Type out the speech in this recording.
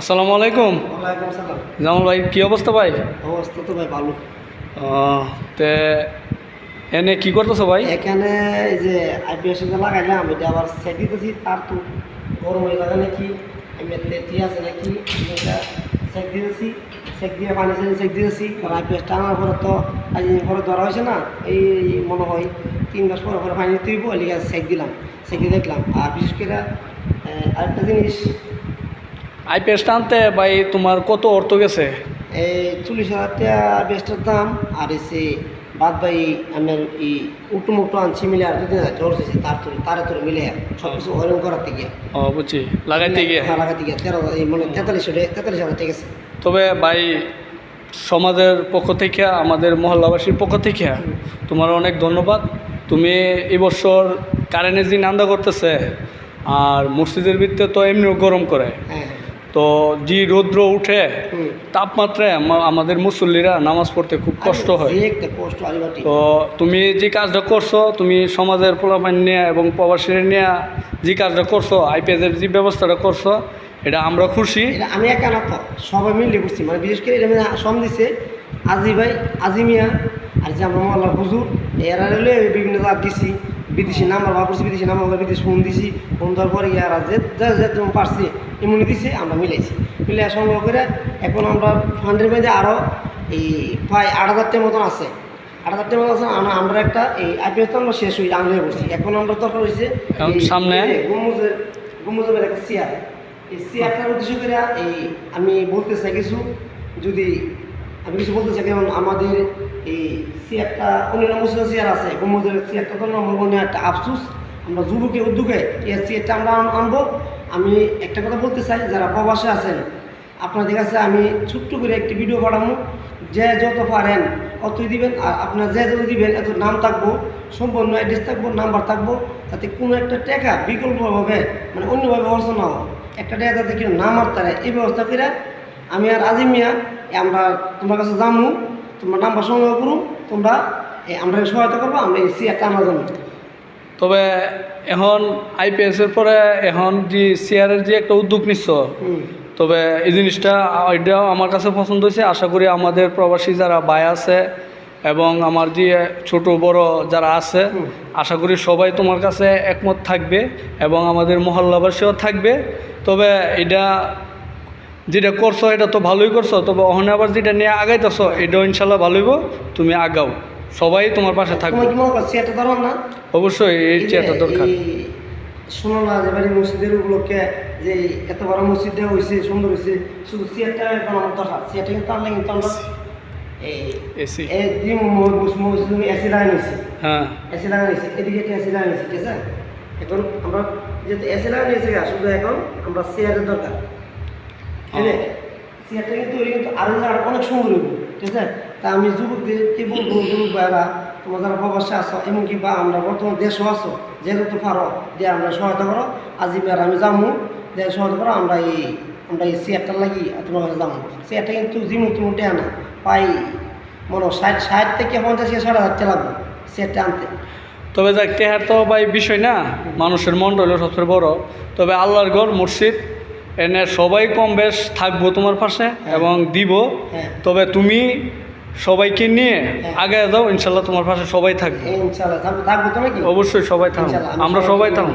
আসসালামু আলাইকুম। জামাল ভাই কি অবস্থা ভাই? অবস্থা তো ভাই ভালো। তে এনে কি করতেছো ভাই? এখানে এই যে আইপিএস লাগাইলাম এটা আবার সেট দিতেছি তার তো গরম হয়ে যাবে নাকি? আমি তেতি আছে নাকি? এটা সেক দিতেছি সেক দিয়ে পানি ছেড়ে সেক দিতেছি কারণ আইপিএস টানার পরে তো আজ পরে ধরা হয়েছে না এই মনে হয় তিন মাস পরে পরে পানি তুইব এলিগে সেক দিলাম সেক দিয়ে দেখলাম। আর বিশেষ করে আরেকটা জিনিস আইপিএস টানতে ভাই তোমার কত অর্থ গেছে? এই চল্লিশ হাজার টাকা বেস্টের দাম আর এসে বাদ বাই আমার এই উটু মুটু আনছি মিলে আর দুদিন ধরছে তার তোর তারে তোর মিলে সব কিছু হরণ করাতে গিয়ে ও বুঝছি। লাগাইতে গিয়ে? হ্যাঁ লাগাতে গিয়ে। তেরো এই মানে তেতাল্লিশ তেতাল্লিশ হাজার ঠিক আছে। তবে ভাই সমাজের পক্ষ থেকে আমাদের মহল্লাবাসীর পক্ষ থেকে তোমার অনেক ধন্যবাদ। তুমি এবছর কারেন্টের দিন আন্দা করতেছে আর মসজিদের ভিতরে তো এমনিও গরম করে। হ্যাঁ। তো যে রৌদ্র উঠে তাপমাত্রায় আমাদের মুসল্লিরা নামাজ পড়তে খুব কষ্ট হয়। তো তুমি যে কাজটা করছ তুমি সমাজের পোলাপান নিয়ে এবং প্রবাসীরা নিয়ে যে কাজটা করছ আইপিএসের যে ব্যবস্থাটা করছ এটা আমরা খুশি। আমি একা না সবাই মিলে করছি। মানে বিশেষ করে এটা সম দিছে আজি ভাই আজি মিয়া আর যে আমরা মহল্লা হুজুর এরা বিভিন্ন জাত দিছি। বিদেশি নাম্বার বা করছি বিদেশি নাম্বার বিদেশি ফোন দিছি ফোন দেওয়ার পরে ইয়ারা যে যা যা যেমন পারছি এমনি দিছে আমরা মিলাইছি। মিলে সংগ্রহ করে এখন আমরা ফান্ডের মধ্যে আরও এই প্রায় আট হাজার টাকার মতন আছে। আট হাজার মতন আছে আমরা আমরা একটা এই আইপিএস তো আমরা শেষ হয়ে আনলে করছি এখন আমরা দরকার হয়েছে সামনে? এই গম্বুজের গম্বুজের একটা চেয়ার এই চেয়ারটার উদ্দেশ্য করে এই আমি বলতে চাই কিছু যদি আমি কিছু বলতে চাই, যেমন আমাদের এই চেয়ারটা অন্যান্য মুসলিম চেয়ার আছে গম্বুজের চেয়ারটা তো আমার মনে একটা আফসুস। আমরা যুবকের উদ্যোগে এই চেয়ারটা আমরা আন- আনব। আমি একটা কথা বলতে চাই, যারা প্রবাসে আছেন, আপনাদের কাছে আমি ছোট্ট করে একটি ভিডিও পাঠাবো যে যত পারেন অতই দিবেন, আর আপনার যে যত দিবেন, এত নাম থাকব, সম্পূর্ণ অ্যাড্রেস থাকব, নাম্বার থাকব তাতে কোনো একটা টাকা বিকল্পভাবে মানে অন্যভাবে খরচ না হোক একটা টাকা যাতে কেউ না মারতে এই ব্যবস্থা করে আমি আর আজিম মিয়া আমরা তোমার কাছে জামু তোমরা নাম্বার সংগ্রহ করুন তোমরা আমরা সহায়তা করব আমরা এই আনার জন্য তবে এখন আইপিএসের পরে এখন যে শেয়ারের যে একটা উদ্যোগ নিচ্ছ তবে এই জিনিসটা এটাও আমার কাছে পছন্দ হয়েছে। আশা করি আমাদের প্রবাসী যারা ভাই আছে এবং আমার যে ছোট বড় যারা আছে আশা করি সবাই তোমার কাছে একমত থাকবে এবং আমাদের মহল্লাবাসীও থাকবে। তবে এটা যেটা করছ এটা তো ভালোই করছ তবে ওখানে আবার যেটা নিয়ে আগাইতেছো এটাও ইনশাল্লাহ ভালোইব তুমি আগাও। সবাই তোমার পাশে থাকবে। অবশ্যই এই চেয়ারটা দরকার। শোনো না যে বাড়ি মসজিদের উপলক্ষে যে এত বড় মসজিদটা হয়েছে সুন্দর হয়েছে শুধু চেয়ারটা দরকার চেয়ারটা কিন্তু আনলে কিন্তু আমরা এই এসি। এই যে মসজিদ এসি লাগানো হয়েছে হ্যাঁ। এসি লাগানো হয়েছে এদিকে একটা এসি লাগানো হয়েছে ঠিক আছে? এখন আমরা যেহেতু এসি লাগানো হয়েছে শুধু এখন আমরা চেয়ারের দরকার। ঠিক চেয়ারটা কিন্তু ওই কিন্তু আরও আরও অনেক সুন্দর হইব ঠিক আছে? তা আমি যুবকদেরকে বলব, যুবক ভাইরা তোমরা যারা প্রবাসে আসো এমনকি বা আমরা বর্তমান দেশও আসো যেহেতু পারো যে আমরা সহায়তা করো। আজি আজিবার আমি যামু যে সহায়তা করো, আমরা এই আমরা এই চেয়ারটা লাগি, তোমার কাছে যাব চেয়ারটা কিন্তু জিমু তুমি উঠে আনা পাই মনে ষাট ষাট থেকে পঞ্চাশ ষাট হাজার লাগবে চেয়ারটা আনতে। তবে দেখ টেহার তো ভাই বিষয় না, মানুষের মন হলো সবচেয়ে বড়। তবে আল্লাহর গড় মসজিদ এনে সবাই কম বেশ থাকব তোমার পাশে এবং দিব। হ্যাঁ। তবে তুমি সবাইকে নিয়ে হ্যাঁ। আগে যাও ইনশাল্লাহ তোমার পাশে সবাই থাকবে। অবশ্যই সবাই থাকব আমরা সবাই থাকব